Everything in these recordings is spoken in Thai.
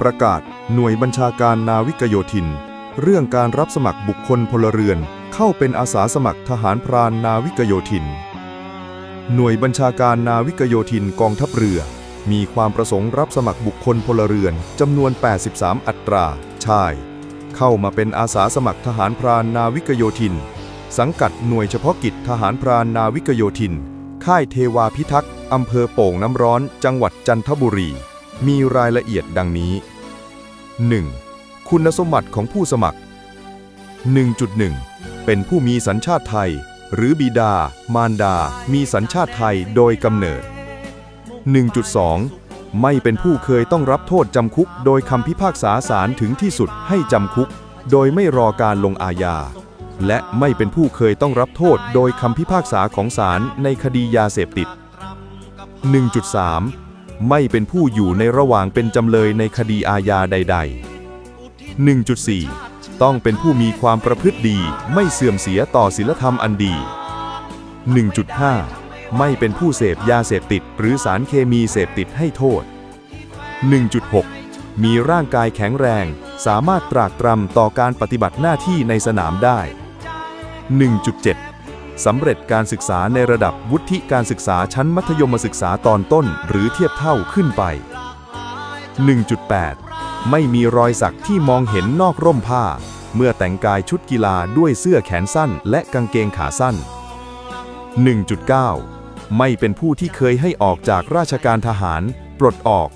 ประกาศหน่วยบัญชาการนาวิกโยธิน เรื่องการรับสมัครบุคคลพลเรือน เข้าเป็นอาสาสมัครทหารพรานนาวิกโยธิน หน่วยบัญชาการนาวิกโยธินกองทัพเรือ มีความประสงค์รับสมัครบุคคลพลเรือนจำนวน 83 อัตรา ชาย เข้ามาเป็นอาสาสมัครทหารพรานนาวิกโยธิน สังกัดหน่วยเฉพาะกิจทหารพรานนาวิกโยธิน ค่ายเทวาพิทักษ์อำเภอโป่งน้ำร้อน จังหวัดจันทบุรี มีรายละเอียดดังนี้ 1. คุณสมบัติของผู้สมัคร 1.1 เป็นผู้มีสัญชาติไทย หรือบิดา มารดา มีสัญชาติไทยโดยกำเนิด 1.2 ไม่เป็นผู้เคยต้องรับโทษจำคุก โดยคำพิพากษาศาลถึงที่สุดให้จำคุก โดยไม่รอการลงอาญา และไม่เป็นผู้เคยต้องรับโทษ โดยคำพิพากษาของศาลในคดียาเสพติด 1.3 ไม่เป็นผู้อยู่ในระหว่างเป็นจำเลยในคดีอาญาใด ๆ 1.4 ต้องเป็นผู้มีความประพฤติดีไม่เสื่อมเสียต่อศีลธรรมอันดี 1.5 ไม่เป็นผู้เสพยาเสพติด หรือสารเคมีเสพติดให้โทษ 1.6 มีร่างกายแข็งแรง สามารถตรากตรำต่อการปฏิบัติหน้าที่ในสนามได้ 1.7 สำเร็จการศึกษาในระดับวุฒิการศึกษาชั้นมัธยมศึกษาตอนต้นหรือเทียบเท่าขึ้นไป 1.8 ไม่มีรอยสักที่มองเห็นนอกร่มผ้า เมื่อแต่งกายชุดกีฬาด้วยเสื้อแขนสั้นและกางเกงขาสั้น 1.9 ไม่เป็นผู้ที่เคยให้ออกจากราชการทหาร ปลดออก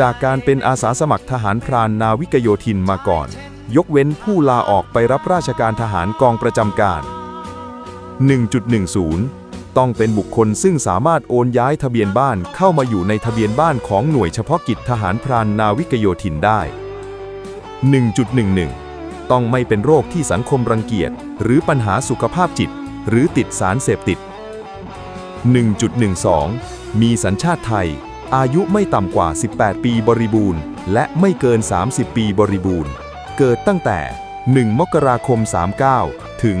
จากการเป็นอาสาสมัครทหารพรานนาวิกโยธินมาก่อน ยกเว้นผู้ลาออกไปรับราชการทหารกองประจำการ 1.10 ต้องเป็นบุคคลซึ่งสามารถโอนย้ายทะเบียนบ้านเข้ามาอยู่ในทะเบียนบ้านของหน่วยเฉพาะกิจทหารพรานนาวิกโยธินได้ 1.11 ต้องไม่เป็นโรคที่สังคมรังเกียจ หรือปัญหาสุขภาพจิต หรือติดสารเสพติด 1.12 มีสัญชาติไทย อายุไม่ต่ำกว่า 18 ปีบริบูรณ์ และไม่เกิน 30 ปีบริบูรณ์ เกิดตั้งแต่ 1 มกราคม 39 ถึง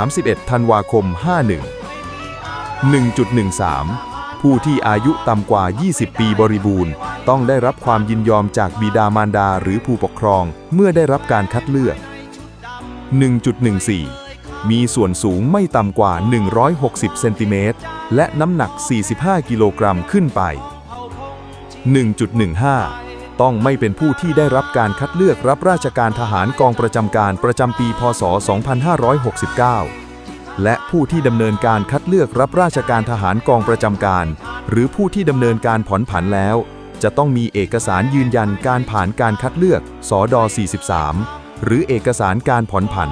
31 ธันวาคม 51 1.13 ผู้ที่อายุต่ำกว่า 20 ปีบริบูรณ์ ต้องได้รับความยินยอมจากบิดามารดาหรือผู้ปกครองเมื่อได้รับการคัดเลือก 1.14 มีส่วนสูงไม่ต่ำกว่า 160 เซนติเมตร และน้ำหนัก 45 กิโลกรัมขึ้นไป 1.15 ต้องไม่เป็นผู้ที่ได้รับการคัดเลือกรับราชการทหารกองประจำการประจำปี พศ 2569 และผู้ที่ดำเนินการคัดเลือกรับราชการทหารกองประจำการ หรือผู้ที่ดำเนินการผ่อนผันแล้ว จะต้องมีเอกสารยืนยันการผ่านการคัดเลือกสอดอ43 หรือเอกสารการผ่อนผัน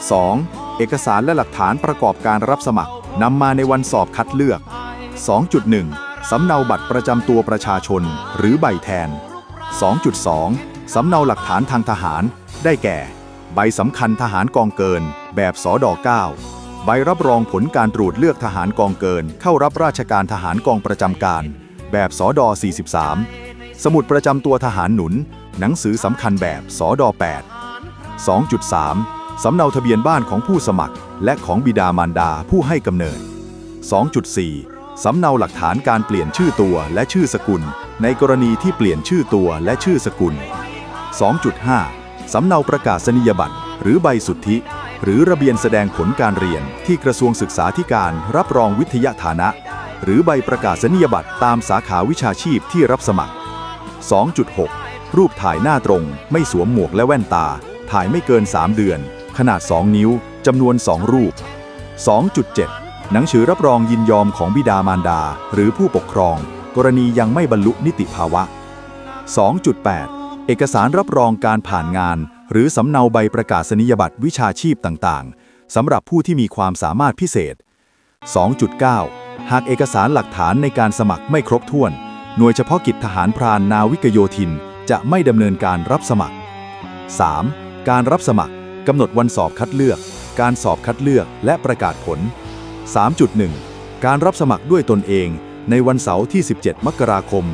2. เอกสารและหลักฐานประกอบการรับสมัครนำมาในวันสอบคัดเลือก 2.1 สำเนาบัตรประจำตัวประชาชนหรือใบแทน 2.2 สำเนาหลักฐานทางทหาร ได้แก่ ใบสำคัญทหารกองเกิน แบบสอดอ9ใบรับรองผลการตรวจเลือกทหารกองเกิน เข้ารับราชการทหารกองประจำการ แบบสอดอ43 สมุดประจำตัวทหารหนุน หนังสือสำคัญแบบสอดอ8 2.3 สำเนาทะเบียนบ้านของผู้สมัคร และของบิดามารดาผู้ให้กำเนิด 2.4 สำเนาหลักฐานการเปลี่ยนชื่อตัวและชื่อสกุล ในกรณีที่เปลี่ยนชื่อตัวและชื่อสกุล 2.5 สำเนาประกาศนียบัตร หรือใบสุทธิ หรือระเบียนแสดงผลการเรียนที่กระทรวงศึกษาธิการรับรองวิทยาฐานะ หรือใบประกาศนียบัตรตามสาขาวิชาชีพที่รับสมัคร 2.6 รูปถ่ายหน้าตรง ไม่สวมหมวกและแว่นตา ถ่ายไม่เกิน 3 เดือน ขนาด 2 นิ้วจำนวน 2 รูป 2.7 หนังสือรับรองยินยอมของบิดามารดา หรือผู้ปกครอง กรณียังไม่บรรลุนิติภาวะ 2.8 เอกสารรับรองการผ่านงาน หรือสำเนาใบประกาศนียบัตรวิชาชีพต่างๆสำหรับผู้ที่มีความสามารถพิเศษ 2.9 หากเอกสารหลักฐานในการสมัครไม่ครบถ้วน หน่วยเฉพาะกิจทหารพรานนาวิกโยธิน จะไม่ดำเนินการรับสมัคร 3. การรับสมัครกำหนดวันสอบคัดเลือก การสอบคัดเลือกและประกาศผล 3.1 การรับสมัครด้วยตนเอง ในวันเสาร์ที่ 17 มกราคม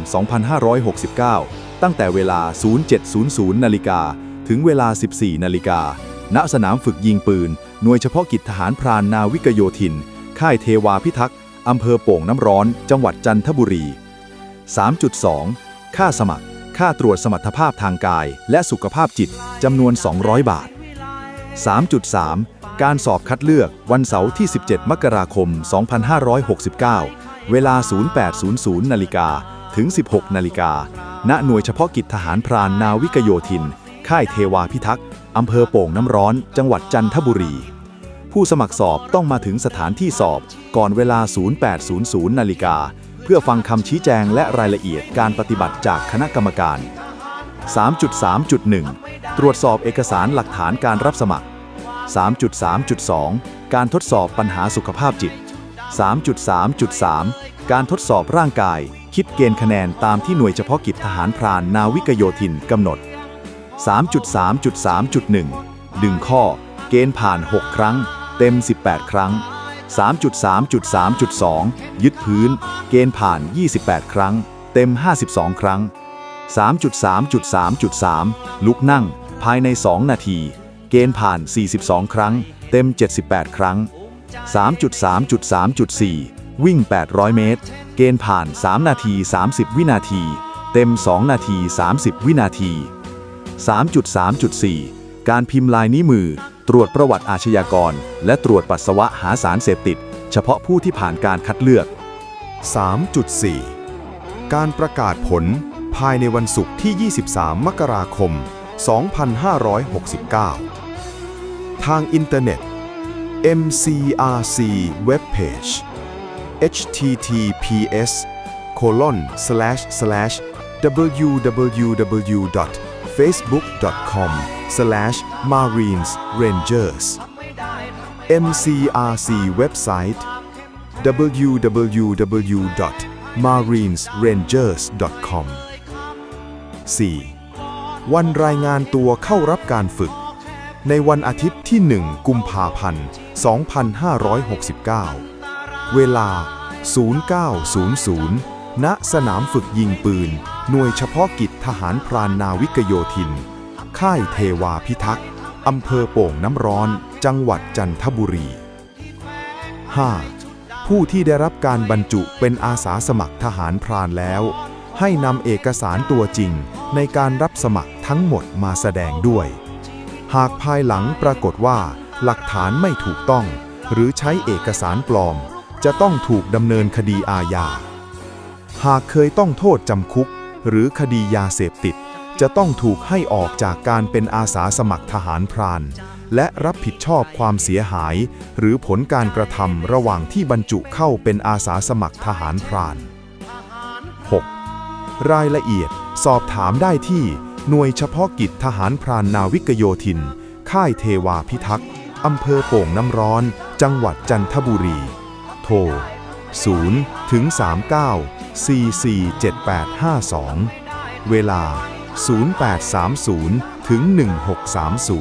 2569 ตั้งแต่เวลา 0700 นาฬิกา ถึงเวลา 14 นาฬิกา ณ สนามฝึกยิงปืน หน่วยเฉพาะกิจทหารพรานนาวิกโยธิน ค่ายเทวาพิทักษ์ อำเภอโป่งน้ำร้อน จังหวัดจันทบุรี 3.2 ค่าสมัคร ค่าตรวจสมรรถภาพทางกาย และสุขภาพจิต จำนวน 200 บาท 3.3 การสอบคัดเลือกวันเสาร์ที่ 17 มกราคม 2569 เวลา 0800 นาฬิกา ถึง 16 นาฬิกา ณ หน่วยเฉพาะกิจทหารพรานนาวิกโยธิน ค่ายเทวาพิทักษ์ อำเภอโป่งน้ำร้อน จังหวัดจันทบุรี ผู้สมัครสอบต้องมาถึงสถานที่สอบก่อนเวลา 0800 นาฬิกา เพื่อฟังคำชี้แจงและรายละเอียดการปฏิบัติจากคณะกรรมการ 3.3.1 ตรวจสอบเอกสารหลักฐานการรับสมัคร 3.3.2 การทดสอบปัญหาสุขภาพจิต 3.3.3 การทดสอบร่างกาย คิดเกณฑ์คะแนนตามที่หน่วยเฉพาะกิจทหารพรานนาวิกโยธินกำหนด 3.3.3.1 ดึงข้อ เกณฑ์ผ่าน 6 ครั้ง เต็ม 18 ครั้ง 3.3.3.2 ยึดพื้น เกณฑ์ผ่าน 28 ครั้ง เต็ม 52 ครั้ง 3.3.3.3 ลุกนั่ง ภายใน 2 นาที เกณฑ์ผ่าน 42 ครั้ง เต็ม 78 ครั้ง 3.3.3.4 วิ่ง 800 เมตร เกณฑ์ผ่าน 3 นาที 30 วินาที เต็ม 2 นาที 30 วินาที 3.3.4 การพิมพ์ลายนิ้วมือ ตรวจประวัติอาชญากร และตรวจปัสสาวะหาสารเสพติด เฉพาะผู้ที่ผ่านการคัดเลือก 3.4 การประกาศผลภายในวันศุกร์ที่ 23 มกราคม 2569 ทางอินเทอร์เน็ต MCRC Webpage https colon slash slash www.facebook.com slash marines rangers MCRC website www.marinesrangers.com 4. วันรายงานตัวเข้ารับการฝึก ในวันอาทิตย์ที่ 1 กุมภาพันธ์ 2569 เวลา 0900 ณ สนามฝึกยิงปืน หน่วยเฉพาะกิจทหารพรานนาวิกโยธิน ค่ายเทวาพิทักษ์ อำเภอโป่งน้ำร้อน จังหวัดจันทบุรี 5. ผู้ที่ได้รับการบรรจุเป็นอาสาสมัครทหารพรานแล้ว ให้นำเอกสารตัวจริงในการรับสมัครทั้งหมดมาแสดงด้วย หากภายหลังปรากฏว่าหลักฐานไม่ถูกต้อง หรือใช้เอกสารปลอม จะต้องถูกดำเนินคดีอาญา หากเคยต้องโทษจำคุก หรือคดียาเสพติด จะต้องถูกให้ออกจากการเป็นอาสาสมัครทหารพราน และรับผิดชอบความเสียหาย หรือผลการกระทำระหว่างที่บรรจุเข้าเป็นอาสาสมัครทหารพราน 6. รายละเอียดสอบถามได้ที่ หน่วยเฉพาะกิจทหารพรานนาวิกโยธิน ค่ายเทวาพิทักษ์อำเภอโป่งน้ำร้อน จังหวัดจันทบุรี โทร 0 ถึง 39 447852 เวลา 0830 ถึง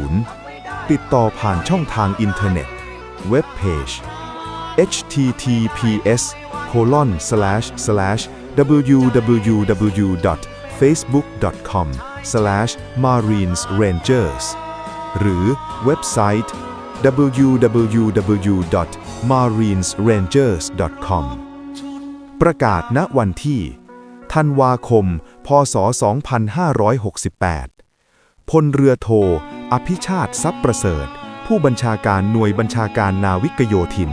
1630 ติดต่อผ่านช่องทางอินเทอร์เน็ต เว็บเพจ https colon slash slash www.facebook.com marinesrangers หรือเว็บไซต์ www.marinesrangers.com ประกาศณวันที่ ธันวาคม พศ 2568 พลเรือโท อภิชาติทรัพย์ประเสริฐ ผู้บัญชาการหน่วยบัญชาการนาวิกโยธิน